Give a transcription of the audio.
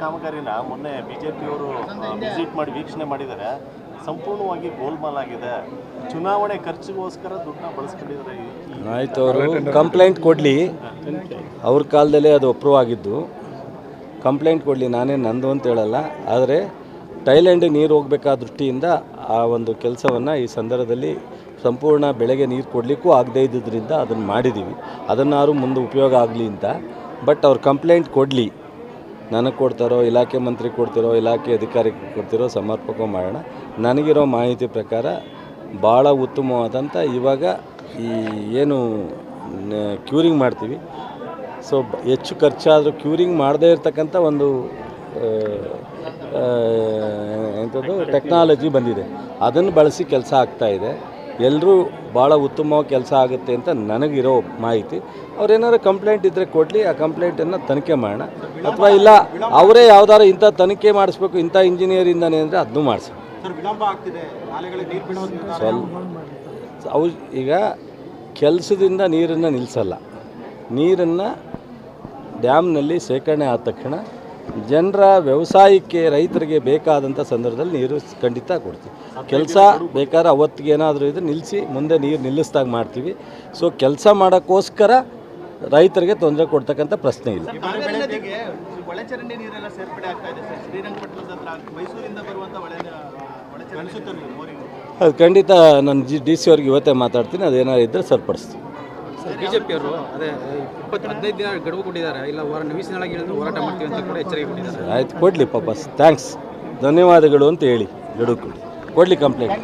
ಕಾಮಗಾರಿನ ಮೊನ್ನೆ ಬಿಜೆಪಿಯವರು ವಿಸಿಟ್ ಮಾಡಿ ವೀಕ್ಷಣೆ ಮಾಡಿದ್ದಾರೆ. ಸಂಪೂರ್ಣವಾಗಿ ಗೋಲ್ಮಾಲ್ ಆಗಿದೆ. ಚುನಾವಣೆ ಖರ್ಚಿಗೋಸ್ಕರ ದುಡ್ಡನ್ನ ಬಳಸ್ಕೊಂಡಿದ್ದಾರೆ ಆಯ್ತು, ಅವರು ಕಂಪ್ಲೇಂಟ್ ಕೊಡಲಿ. ಅವ್ರ ಕಾಲದಲ್ಲೇ ಅದು ಅಪ್ರೂವ್ ಆಗಿದ್ದು. ಕಂಪ್ಲೇಂಟ್ ಕೊಡಲಿ, ನಾನೇ ನಂದು ಅಂತ ಹೇಳಲ್ಲ. ಆದರೆ ಟೈಲ್ಯಾಂಡಿಗೆ ನೀರು ಹೋಗಬೇಕಾದ ದೃಷ್ಟಿಯಿಂದ ಆ ಒಂದು ಕೆಲಸವನ್ನು ಈ ಸಂದರ್ಭದಲ್ಲಿ ಸಂಪೂರ್ಣ ಬೆಳೆಗೆ ನೀರು ಕೊಡಲಿಕ್ಕೂ ಆಗದೇ ಇದ್ದಿದ್ದರಿಂದ ಅದನ್ನು ಮಾಡಿದ್ದೀವಿ ಅದನ್ನಾರು ಮುಂದೆ ಉಪಯೋಗ ಆಗಲಿ ಅಂತ. ಬಟ್ ಅವ್ರು ಕಂಪ್ಲೇಂಟ್ ಕೊಡಲಿ. ನನಗೆ ಕೊಡ್ತಾರೋ, ಇಲಾಖೆ ಮಂತ್ರಿ ಕೊಡ್ತಿರೋ, ಇಲಾಖೆ ಅಧಿಕಾರಿ ಕೊಡ್ತಿರೋ ಸಮರ್ಪಕ ಮಾಡೋಣ. ನನಗಿರೋ ಮಾಹಿತಿ ಪ್ರಕಾರ ಭಾಳ ಉತ್ತಮವಾದಂಥ ಇವಾಗ ಈ ಏನು ಕ್ಯೂರಿಂಗ್ ಮಾಡ್ತೀವಿ. ಸೊ ಹೆಚ್ಚು ಖರ್ಚಾದರೂ ಕ್ಯೂರಿಂಗ್ ಮಾಡದೇ ಇರತಕ್ಕಂಥ ಒಂದು ಎಂಥದ್ದು ಟೆಕ್ನಾಲಜಿ ಬಂದಿದೆ. ಅದನ್ನು ಬಳಸಿ ಕೆಲಸ ಆಗ್ತಾಯಿದೆ ಎಲ್ಲರೂ ಭಾಳ ಉತ್ತಮವಾಗಿ ಕೆಲಸ ಆಗುತ್ತೆ ಅಂತ ನನಗಿರೋ ಮಾಹಿತಿ. ಅವ್ರೇನಾದ್ರು ಕಂಪ್ಲೇಂಟ್ ಇದ್ದರೆ ಕೊಡಲಿ ಆ ಕಂಪ್ಲೇಂಟನ್ನು ತನಿಖೆ ಮಾಡೋಣ. ಅಥವಾ ಇಲ್ಲ ಅವರೇ ಯಾವ್ದಾರು ಇಂಥ ತನಿಖೆ ಮಾಡಿಸ್ಬೇಕು ಇಂಥ ಇಂಜಿನಿಯರಿಂದನೇ ಅಂದರೆ ಅದನ್ನು ಮಾಡಿಸಿ. ಸ್ವಲ್ಪ ಅವು ಈಗ ಕೆಲಸದಿಂದ ನೀರನ್ನು ನಿಲ್ಲಿಸಲ್ಲ ನೀರನ್ನು ಡ್ಯಾಮ್ನಲ್ಲಿ ಶೇಖರಣೆ ಆದ ತಕ್ಷಣ ಜನರ ವ್ಯವಸಾಯಕ್ಕೆ ರೈತರಿಗೆ ಬೇಕಾದಂಥ ಸಂದರ್ಭದಲ್ಲಿ ನೀರು ಖಂಡಿತ ಕೊಡ್ತೀವಿ. ಕೆಲಸ ಬೇಕಾದ್ರೆ ಅವತ್ತಿಗೆ ಏನಾದರೂ ಇದ್ರೆ ನಿಲ್ಲಿಸಿ ಮುಂದೆ ನೀರು ನಿಲ್ಲಿಸ್ದಾಗ ಮಾಡ್ತೀವಿ. ಸೊ ಕೆಲಸ ಮಾಡೋಕ್ಕೋಸ್ಕರ ರೈತರಿಗೆ ತೊಂದರೆ ಕೊಡ್ತಕ್ಕಂಥ ಪ್ರಶ್ನೆ ಇಲ್ಲ. ಅದು ಖಂಡಿತ ನಾನು ಜಿ ಡಿ ಸಿ ಅವ್ರಿಗೆ ಇವತ್ತೇ ಮಾತಾಡ್ತೀನಿ. ಅದೇನಾದ್ರು ಇದ್ದರೆ ಸರಿಪಡಿಸ್ತೀನಿ. ಸರ್ ಬಿಜೆಪಿಯವರು, ಅದೇ, ಇಪ್ಪತ್ತು ಹದಿನೈದು ದಿನ ಗಡುವು ಕೊಟ್ಟಿದ್ದಾರೆ ಇಲ್ಲ ವಾರ ನಿಮಿಷದೊಳಗೆ ಇಳಿದು ಹೋರಾಟ ಮಾಡ್ತೀವಿ ಅಂತ ಕೂಡ ಎಚ್ಚರಿಕೆ ಕೊಟ್ಟಿದ್ದಾರೆ. ಆಯ್ತು, ಕೊಡಲಿ ಪಾಪ ಥ್ಯಾಂಕ್ಸ್ ಧನ್ಯವಾದಗಳು ಅಂತ ಹೇಳಿ, ಗಡುವು ಕೊಡಿ. ಕೊಡಲಿ ಕಂಪ್ಲೇಂಟ್